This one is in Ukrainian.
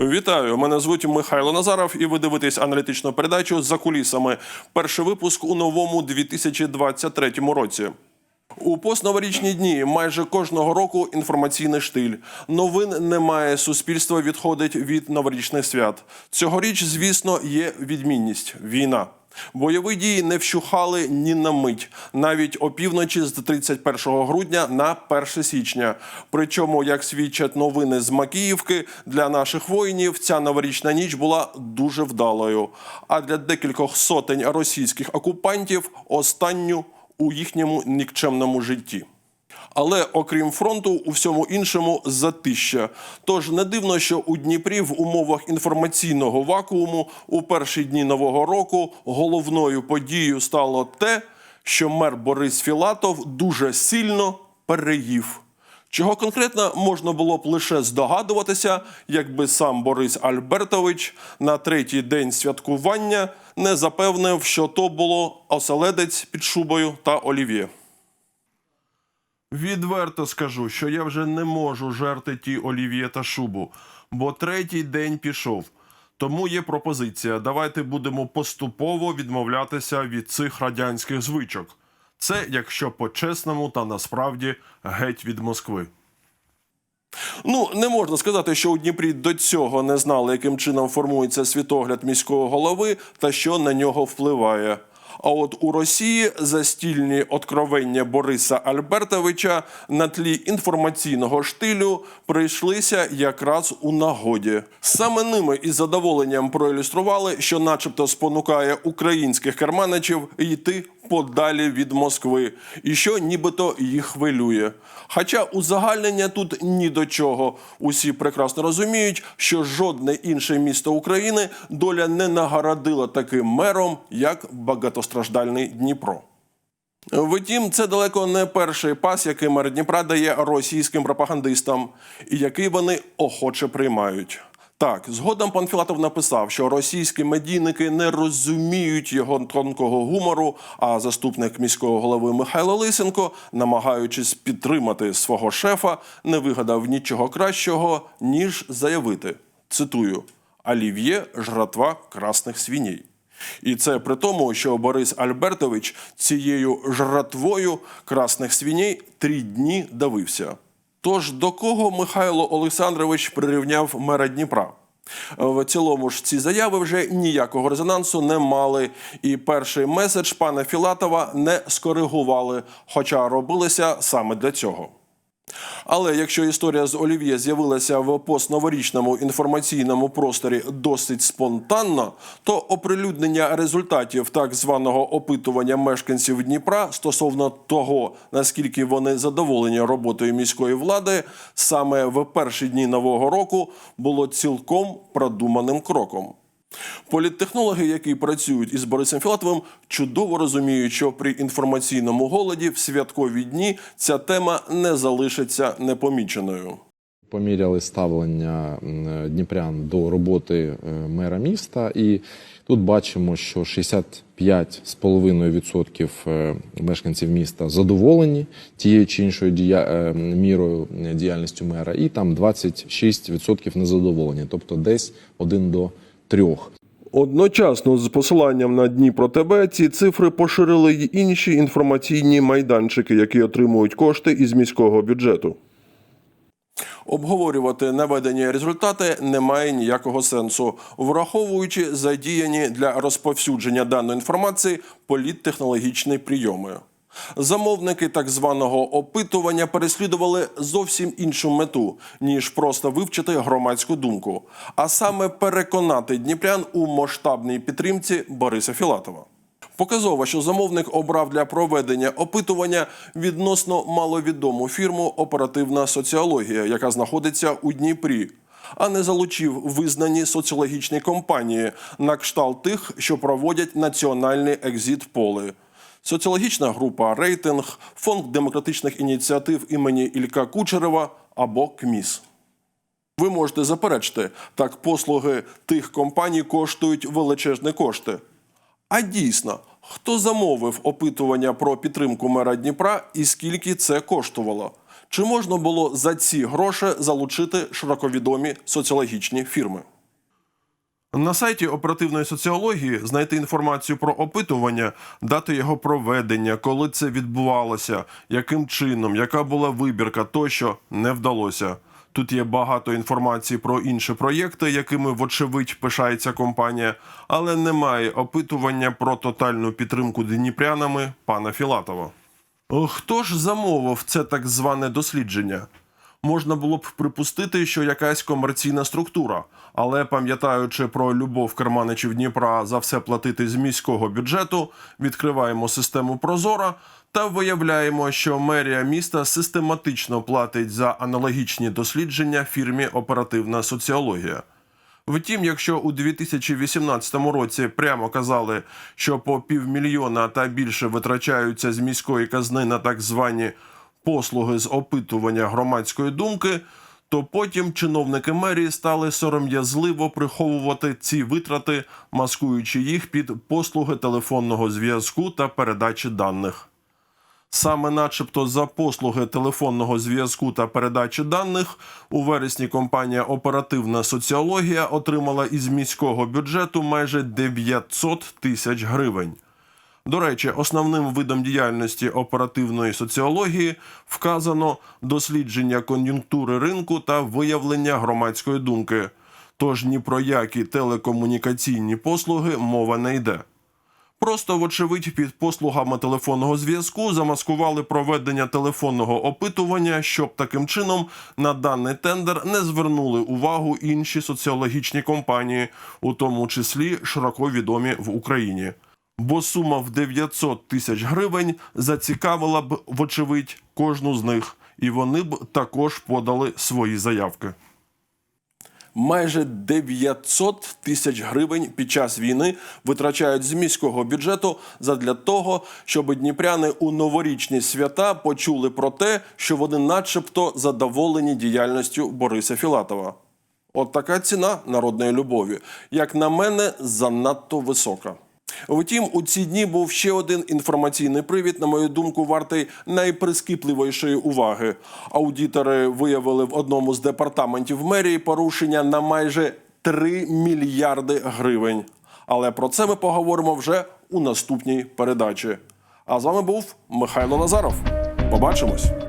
Вітаю! Мене звуть Михайло Назаров, і ви дивитесь аналітичну передачу за кулісами. Перший випуск у новому 2023 році. У постноворічні дні майже кожного року інформаційний штиль. Новин немає. Суспільство відходить від новорічних свят. Цьогоріч, звісно, є відмінність війна. Бойові дії не вщухали ні на мить, навіть опівночі з 31 грудня на 1 січня. Причому, як свідчать новини з Макіївки, для наших воїнів ця новорічна ніч була дуже вдалою. А для декількох сотень російських окупантів останню у їхньому нікчемному житті. Але окрім фронту, у всьому іншому затища. Тож не дивно, що у Дніпрі в умовах інформаційного вакууму у перші дні нового року головною подією стало те, що мер Борис Філатов дуже сильно переїв. Чого конкретно можна було б лише здогадуватися, якби сам Борис Альбертович на третій день святкування не запевнив, що то було оселедець під шубою та олів'є. Відверто скажу, що я вже не можу жерти ті олів'є та шубу, бо третій день пішов. Тому є пропозиція. Давайте будемо поступово відмовлятися від цих радянських звичок. Це якщо по-чесному та насправді геть від Москви. Ну, не можна сказати, що у Дніпрі до цього не знали, яким чином формується світогляд міського голови та що на нього впливає. А от у Росії застільні откровення Бориса Альбертовича на тлі інформаційного штилю прийшлися якраз у нагоді. Саме ними із задоволенням проілюстрували, що, начебто, спонукає українських керманичів йти подалі від Москви, і що нібито їх хвилює. Хоча узагальнення тут ні до чого. Усі прекрасно розуміють, що жодне інше місто України доля не нагородила таким мером, як багатостраждальний Дніпро. Втім, це далеко не перший пас, який мер Дніпра дає російським пропагандистам, і який вони охоче приймають. Так, згодом пан Філатов написав, що російські медійники не розуміють його тонкого гумору. А заступник міського голови Михайло Лисенко, намагаючись підтримати свого шефа, не вигадав нічого кращого, ніж заявити. Цитую: Олів'є жратва красних свіней. І це при тому, що Борис Альбертович цією жратвою красних свіней три дні давився. Тож до кого Михайло Олександрович прирівняв мера Дніпра? В цілому ж ці заяви вже ніякого резонансу не мали, і перший меседж пана Філатова не скоригували, хоча робилися саме для цього. Але якщо історія з Олів'є з'явилася в постноворічному інформаційному просторі досить спонтанно, то оприлюднення результатів так званого опитування мешканців Дніпра стосовно того, наскільки вони задоволені роботою міської влади, саме в перші дні нового року було цілком продуманим кроком. Політтехнологи, які працюють із Борисом Філатовим, чудово розуміють, що при інформаційному голоді в святкові дні ця тема не залишиться непоміченою. Поміряли ставлення дніпрян до роботи е, мера міста, і тут бачимо, що 65,5% е, мешканців міста задоволені тією чи іншою дія... е, мірою діяльністю мера, і там 26% незадоволені, тобто десь один до трьох. Одночасно з посиланням на Дніпро ТБ ці цифри поширили й інші інформаційні майданчики, які отримують кошти із міського бюджету. Обговорювати наведені результати немає ніякого сенсу, враховуючи задіяні для розповсюдження даної інформації політтехнологічні прийоми. Замовники так званого опитування переслідували зовсім іншу мету, ніж просто вивчити громадську думку, а саме переконати дніпрян у масштабній підтримці Бориса Філатова. Показово, що замовник обрав для проведення опитування відносно маловідому фірму Оперативна соціологія, яка знаходиться у Дніпрі, а не залучив визнані соціологічні компанії на кшталт тих, що проводять національні екзит-поли. Соціологічна група Рейтинг, Фонд демократичних ініціатив імені Ілька Кучерева або КМІС. Ви можете заперечити, так послуги тих компаній коштують величезні кошти. А дійсно, хто замовив опитування про підтримку мера Дніпра і скільки це коштувало? Чи можна було за ці гроші залучити широковідомі соціологічні фірми? На сайті оперативної соціології знайти інформацію про опитування, дати його проведення, коли це відбувалося, яким чином, яка була вибірка, тощо не вдалося. Тут є багато інформації про інші проєкти, якими, вочевидь, пишається компанія, але немає опитування про тотальну підтримку дніпрянами пана Філатова. Хто ж замовив це так зване дослідження? Можна було б припустити, що якась комерційна структура, але пам'ятаючи про любов керманичів Дніпра за все платити з міського бюджету, відкриваємо систему Прозора та виявляємо, що мерія міста систематично платить за аналогічні дослідження фірмі Оперативна соціологія. Втім, якщо у 2018 році прямо казали, що по півмільйона та більше витрачаються з міської казни на так звані послуги з опитування громадської думки, то потім чиновники мерії стали сором'язливо приховувати ці витрати, маскуючи їх під послуги телефонного зв'язку та передачі даних. Саме начебто за послуги телефонного зв'язку та передачі даних у вересні компанія Оперативна соціологія отримала із міського бюджету майже 900 тисяч гривень. До речі, основним видом діяльності оперативної соціології вказано дослідження кон'юнктури ринку та виявлення громадської думки. Тож ні про які телекомунікаційні послуги мова не йде. Просто, вочевидь, під послугами телефонного зв'язку замаскували проведення телефонного опитування, щоб таким чином на даний тендер не звернули увагу інші соціологічні компанії, у тому числі широко відомі в Україні. Бо сума в 900 тисяч гривень зацікавила б, вочевидь, кожну з них, і вони б також подали свої заявки майже 900 тисяч гривень під час війни витрачають з міського бюджету задля того, щоб дніпряни у новорічні свята почули про те, що вони, начебто, задоволені діяльністю Бориса Філатова. От така ціна народної любові, як на мене, занадто висока. Втім, у ці дні був ще один інформаційний привід, на мою думку, вартий найприскіпливішої уваги. Аудітори виявили в одному з департаментів мерії порушення на майже 3 мільярди гривень. Але про це ми поговоримо вже у наступній передачі. А з вами був Михайло Назаров. Побачимось!